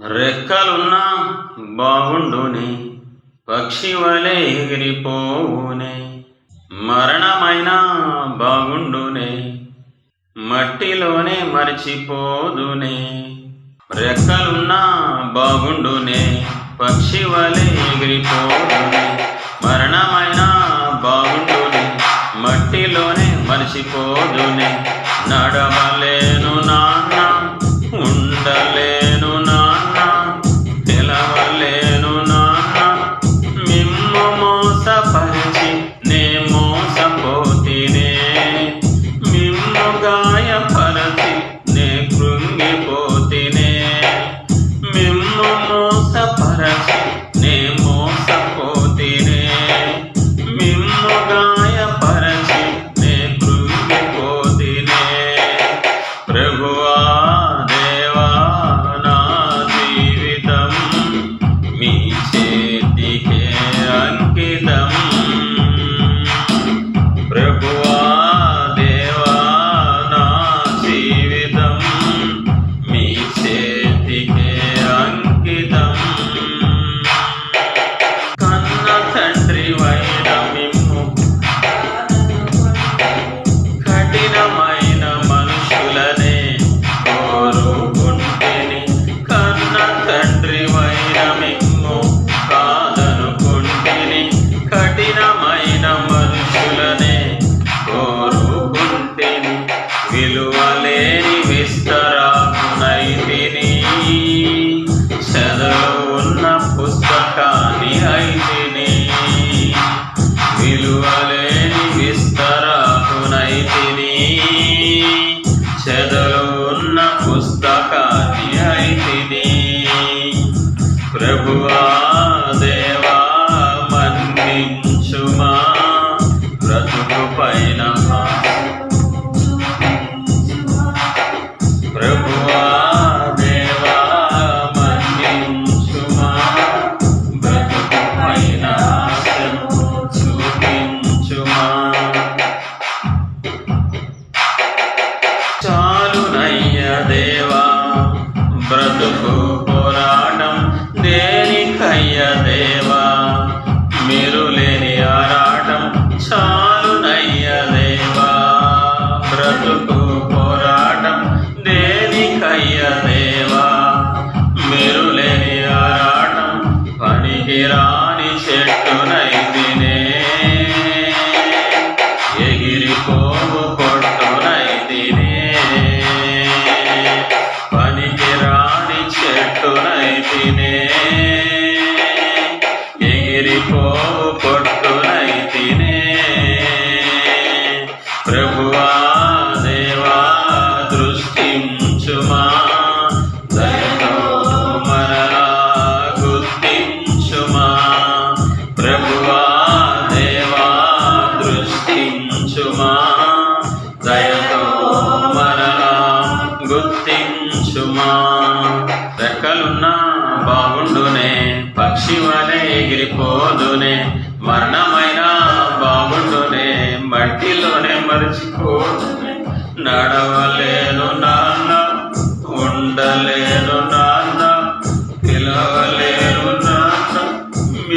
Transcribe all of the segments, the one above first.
రెక్కలున్నా బాగుండునే పక్షి వలె ఎగిరిపోవునే మరణమైనా బాగుండునే మట్టిలోనే మరిచిపోదునే. రెక్కలున్నా బాగుండునే పక్షి వలె ఎగిరిపోదునే మరణమైనా బాగుండునే మట్టిలోనే మరిచిపోదునే. నడవలే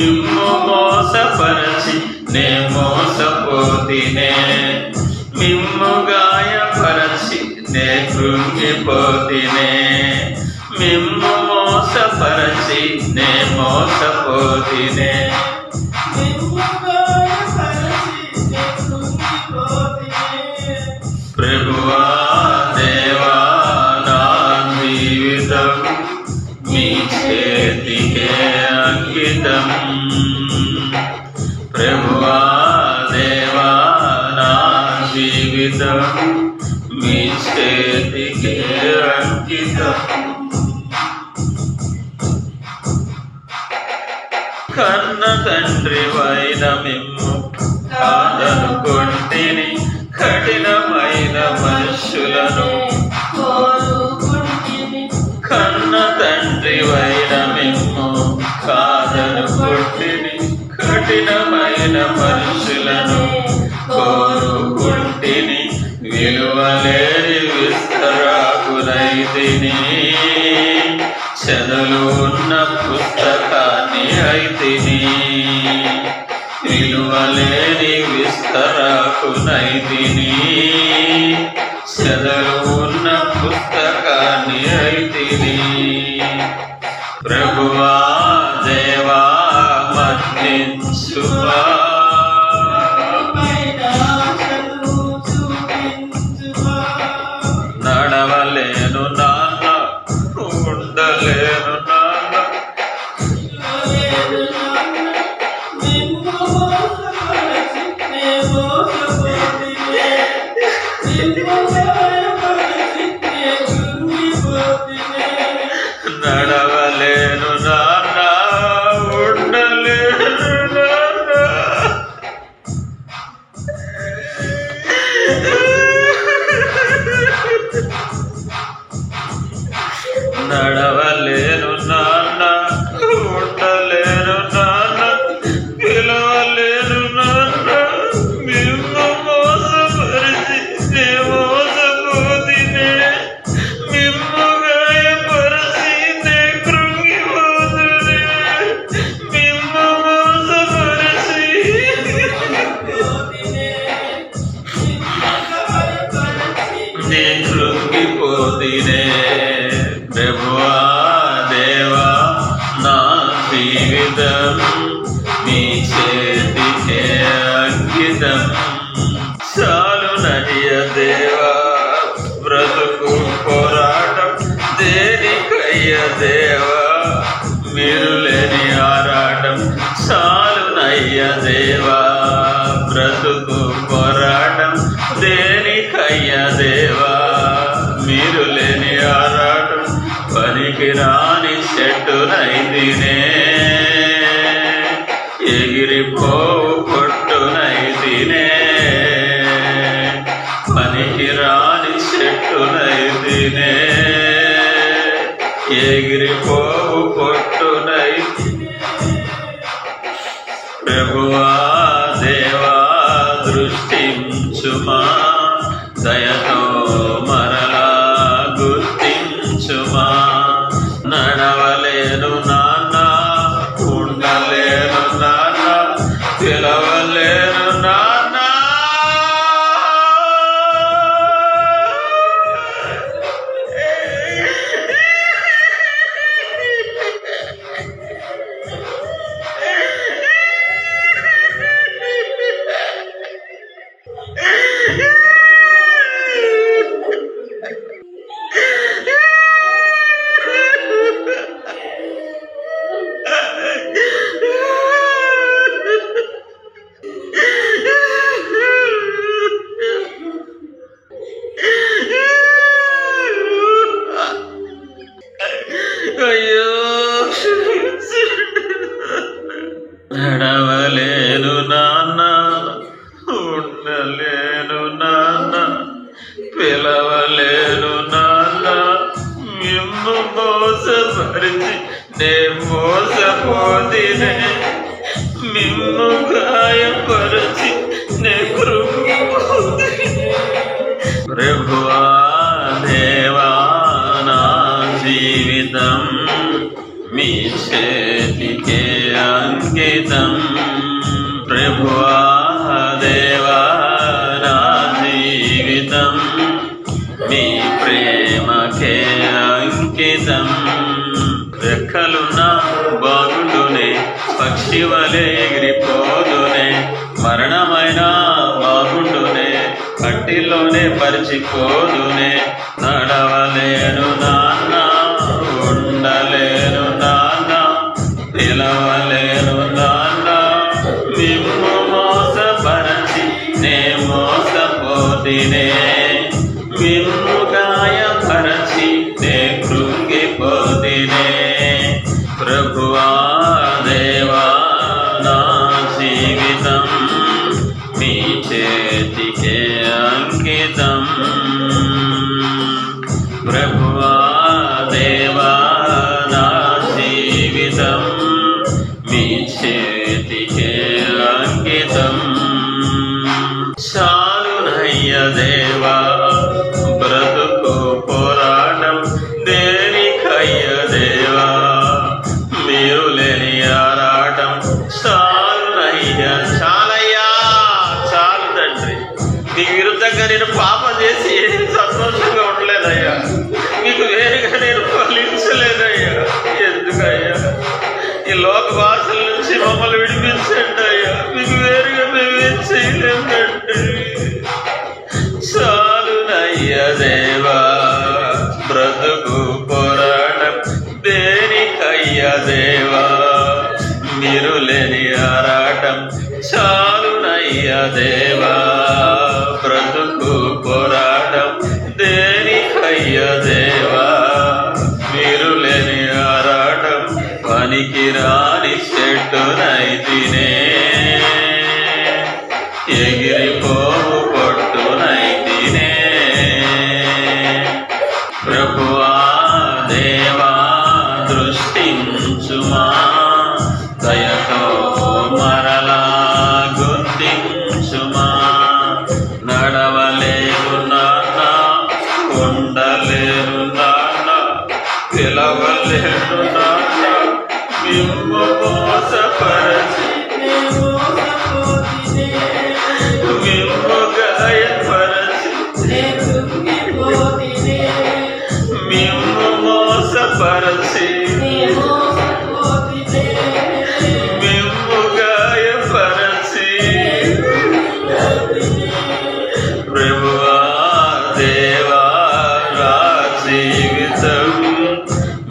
మిమ్ము మోసపరచి నే మోసపోతినే. మిమ్ము గాయపరచి నే కృంగిపోతినే. మిమ్ము మోసపరచి నే మోసపోతినే. మిమ్ము ప్రభువా దేవా నా జీవితం మీ చేతికి అంకితం కన్న తండ్రి వైన మిమ్ము కాదనుకుంటిని కఠినమైన మనుషులను భక్తిని కఠినమైన మనుషులను కోరుకుంటిని. విలువలేని విస్తరాకులైతిని చదులు ఉన్న పుస్తకాన్ని అయితిని. విలువలేని విస్తరాకునైతిని మీరు లేని ఆరాటం సాలునయ్య దేవా. బ్రతుకు పోరాటం దేనికయ్య దేవా. మీరు లేని ఆరాటం పనికి రాని చెట్టునైతినే ఎగిరిపోవు కొట్టునైతినే పనికి రాని చెట్టునైతినే ఎగిరిపో నడవలేను నాన్న ఉండలేను నాన్న పిలవలేను నాన్న. మిమ్ము మోసపరిచి నే మోసపోతినే మిమ్ము గాయపరిచి నే ప్రభువా దేవా నా జీవితం మీ చేతికే అంకితం ప్రభువా దేవా నా జీవితం. మీ ప్రేమకే అంకితం. రెక్కలున్న బాగుండునే పక్షి వలె ఎగిరిపోదునే మరణమైన బాగుండునే కట్టిలోనే పరిచిపోదునే నడవ దేవా బ్రతుకు పోరాటం దేనికయ్య దేవా? మీరు లేని ఆరాటం పనికి రాని చెట్టునైతినే ఎగిరిపో పిలవలేను నాన్న మిమ్ము మోసపరచి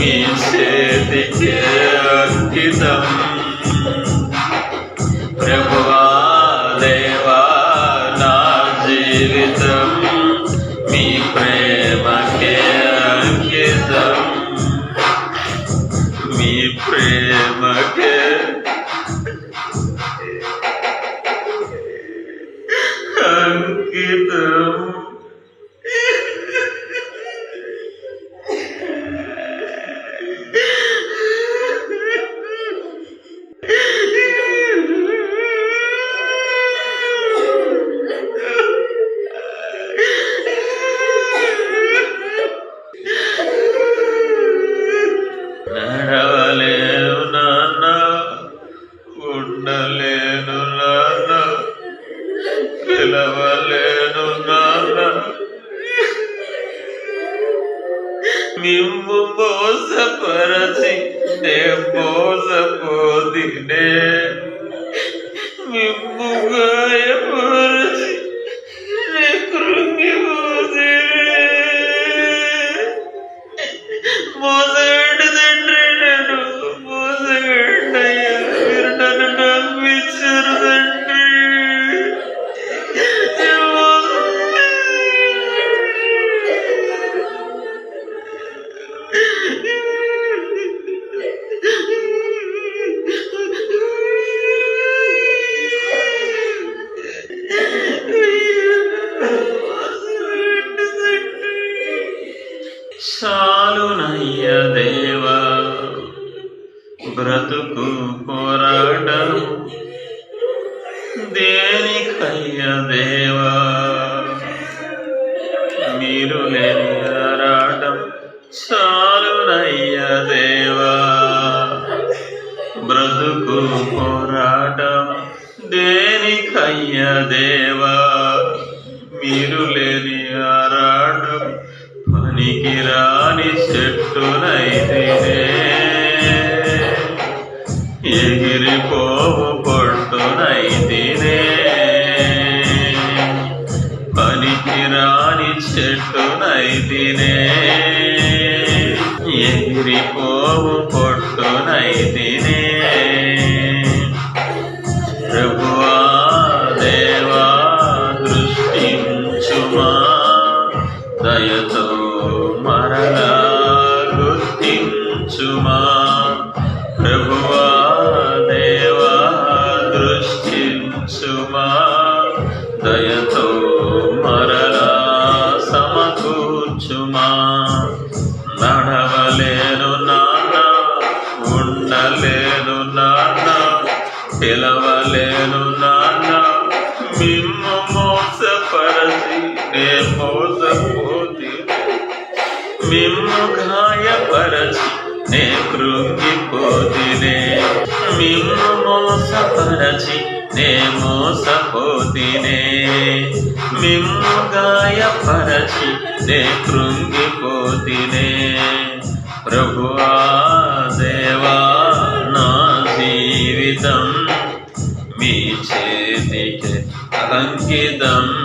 మీ చేతికే అంకితం మిమ్ము మోసపరచి నే మోసపోతినే Yeah. ఎగిరిపోవు పొట్టునైతే సమకూర్చుమా నడవలేను నాన్న ఉండలేను నాన్న పిలవలేను నాన్న. మిమ్ము మోసపరచి నే మోసపోతి మిమ్ము గాయపరచి నే కృంగిపోతినే. మిమ్ము మోసపరచి నే మోసపోతినే మిమ్ము గాయపరచి నే కృంగిపోతినే. ప్రభువా దేవా నా జీవితం మీ చేతికి అంకితం